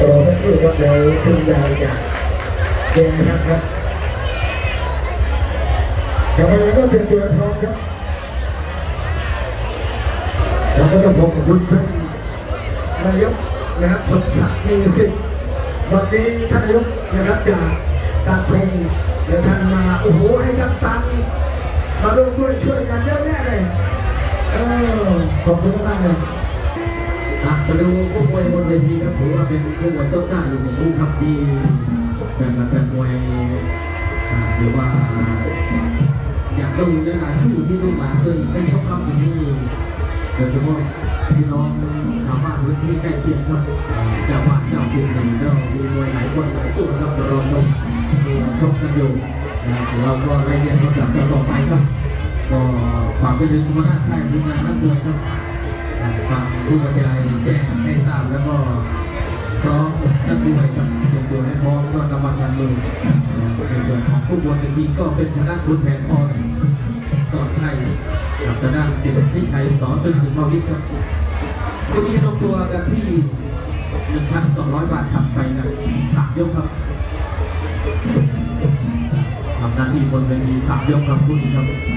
รอสักครู่ครับเดี๋ยวทุนยาวจะเรียนนะครับครับกลับมาแล้ก็เตรียมตัวพร้อมครับแล้วก็ต้องขอบคุณท่านนายกนะครับสมศักดิ์มีสิทธิ์วันนี้ท่านนายกนะครับจากตากพงเดี๋ยวท่านมาโอ้โหให้ดังตังมาร่วมด้วยช่วยกันเยอะแยะเลยเออขอบคุณมากเลย อะมาดูผู้มวยบนเวทีครับถือว่าเป็นผู้มวยต้นหน้าอยู่ในผู้ขับที่เป็นเป็นมวยหรือว่าอยากดูในหลายที่ที่ลูกหลานเคยได้ชกครับที่นี่โดยเฉพาะพี่น้องชาวบ้านพื้นที่ใกล้เคียงครับเจ้าบ้านเจ้าถิ่นหนึ่งเจ้ามีมวยหลายคนหลายตัวครับเดี๋ยวเราชมชมกันอยู่นะเราก็ไล่เรียนลำดับต่อไปครับก็ฝากไปถึงคณะค่ายทีมงานนักมวยครับ ฟังผู้บรรยายแจ้งให้ทราบแล้วก็พร้อมนักมวยกับเตรียมตัวให้พร้อมก็กำลังการมือในส่วนของผู้บนเวทีก็เป็นทางด้านคุณแผนพอสอนชัยกับทางด้านสิทธิชัยสอซึ่งถึงมวิทย์ครับวันนี้ลงตัวกันที่ 1,200 บาททำไปนะสามยกครับทำหน้าที่บนเวทีสามยกครับคุณครับ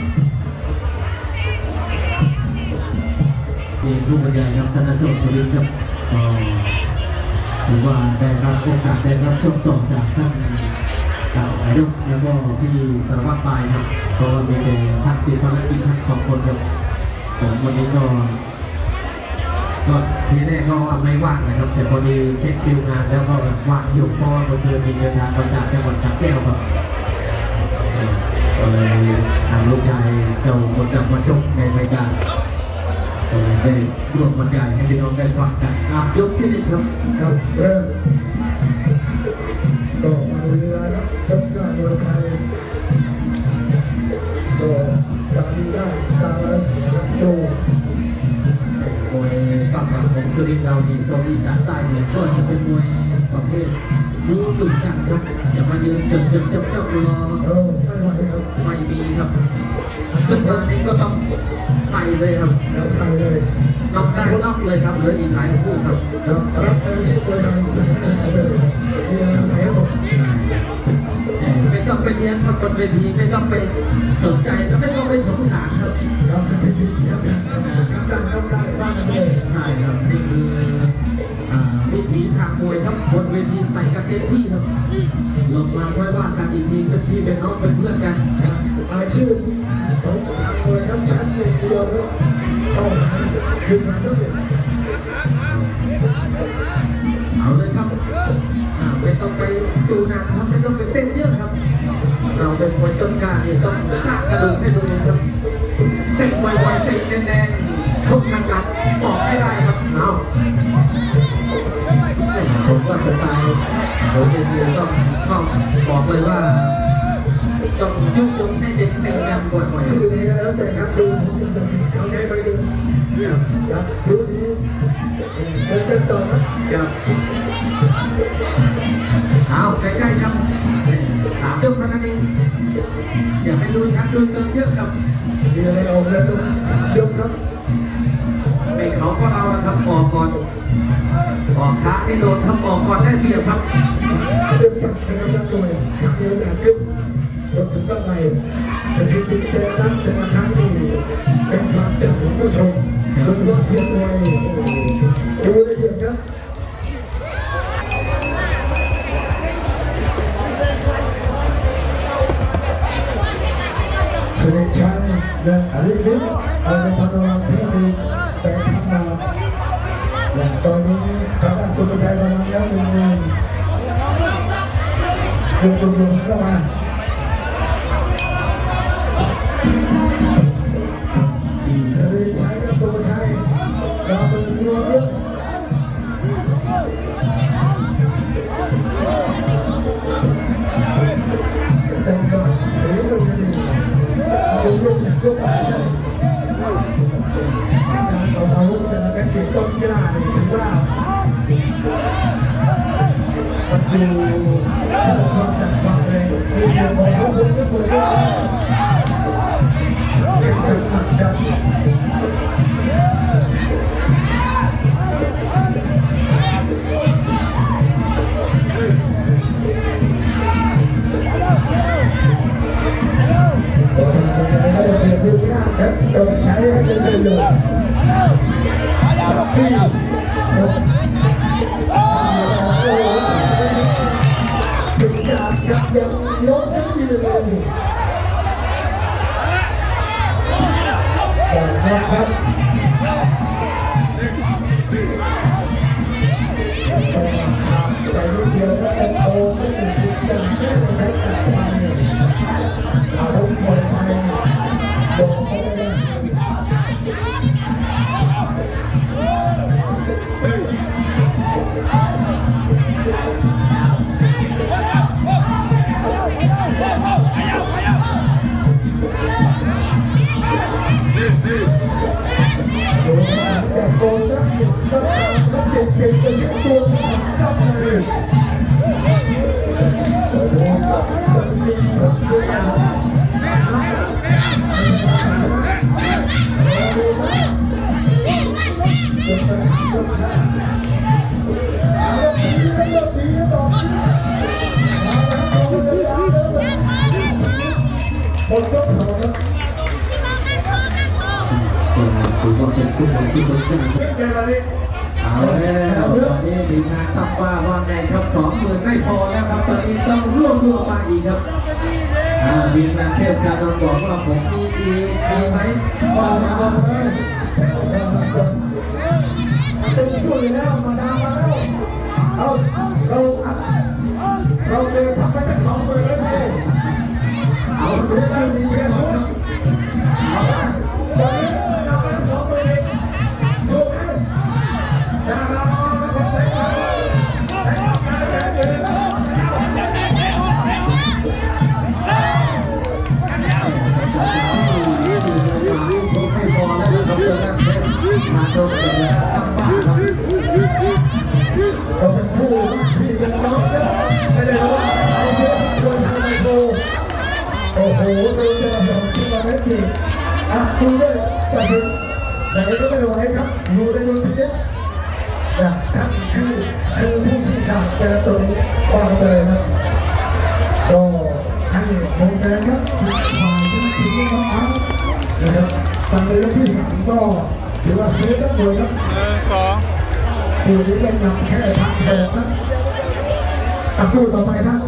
มีผู้บรรยายครับธนชมสุรินทร์ครับก็ถือว่าได้รับโอกาสได้รับชมต่อจากท่านเก่านายกแล้วก็พี่สารวัตรทรายครับเพราะว่ามีแต่ท่านติดภารกิจทั้งสองคนครับผมวันนี้ก็ก็ทีแรกก็ว่าไม่ว่างนะครับ แต่พอดีเช็คคิวงานแล้วก็ว่างอยู่เพราะว่าเมื่อคืนมีเดินทางมาจากจังหวัดสระแก้วครับก็เลยทางลูกชายเจ้าคนดำมาชกในรายการ ได้ร่วมบรรยายให้พี่น้องได้ฟังกันอะยกที่หนึ่งครับครับเริ่มก็มาเรือนะต้นกล้าเมืองไทยก็การดีได้ตามแล้วเสียดูมวยฝั่งหลังของสุรินทร์เรามีโซนอีสานใต้เนี่ยก็จะเป็นมวยประเภทรู้ดุดันครับอย่ามายืนจนจนจับจับรอเออไม่ไหวครับไม่มีครับ ขึ้นมนี้ก็ต้องใส่เลยครับแล้วใส่เลยนอกได้นอกเลยครับเหลืออีกหลายคู่ครับครับรับเออชื่อเมืองไทยใส่ก็ใส่ไปเลยมีอะไรใส่หมดไม่ต้องไปเรียนครับบนเวทีไม่ต้องไปสนใจและไม่ต้องไปสงสารครับทำสถิติใช่ไหมทำได้ทำได้บ้างเลยใช่ครับนี่คือวิถีทางมวยครับบนเวทีใส่กันเต็มที่ครับลงมาไว้ว่ากันอีกทีเป็นพี่เป็นน้องเป็นเพื่อนกัน คืนมาเท่าไหร่เอาเลยครับไม่ต้องไปดูหนังครับไม่ต้องไปเต้นเยอะครับ เราเป็นมวยต้นกล้านี่ต้องสร้างกระดูกให้ตัวเองครับเต้นไวๆเต้นแน่นๆชกหนักๆอกให้ได้ครับเอาผมว่าสไตล์ผมเองต้องชอบบอกเลยว่าต้องยุยงให้เด็กแต่งงานบ่อยๆคือในแล้วแต่ครับดูผมจะตัดสินเขาได้ไปดู ครับดูดีเดินกันต่อครับครับเอาใกล้ๆครับสามยกเท่านั้นเองอย่าให้ดูชัดดูเซิร์ฟเยอะครับมีอะไรออกแล้วดูสามยกครับไม่เขาก็เอาละครับออกก่อนออกช้าที่โดนครับออกก่อนได้เปรียบครับ สียงมวยดูละเอียดครับสนิทชัยและอริวิทย์เอาในพันธุ์รางที่มีแปดพันบาทและตอนนี้ทางด้านสุภชัยประมาณแล้วหนึ่งหมื่นรวมรวมร วุธแต่ละเป็นติดต้นกล้าเลยว่ามันดูเพิ่มความหนัดความแรงมีเรื่องของอาวุธก็เปิดด้วยเก็กันหนัก เลยนี่ถึงดาบดาบเดียวน้องนั่งยืนเลยนี่บอกนะครับไปนิดเดียวก็เป็นโตก็ถึงจุดกันไม่ต้องใช้การความเหนื่อยอารมณ์คนไทยบอกเขาได้เลย Yeah. เป็นคู่มวยที่สนใจเล่นเกมอะไรเอาแล้วตอนนี้ทีมงานตั้งว่าว่าไงครับสองหมื่นไม่พอแล้วครับ ตอนนี้ต้องรวบรวมมาอีกครับอ่าทีมงานเทพชาดนบอกว่าผมมีอีกมีไหมว่ามาว่าเป็นสวยแล้วมา ดูได้ตัดสินไหนก็ไม่ไหวครับอยู่ในมือพี่นิดนะท่านคือคือผู้ชี้ขาดเป็นตัวนี้ว่ากันไปเลยครับก็ให้มุมแดงครับฝ่ายที่ถึงน้องอาร์ตนะครับตอนนยกที่สามก็ถือว่าเซฟนักมวยครับหนึ่งสองคู่นี้เป็นนำแค่พันสองนะอะคู่ต่อไปท่าน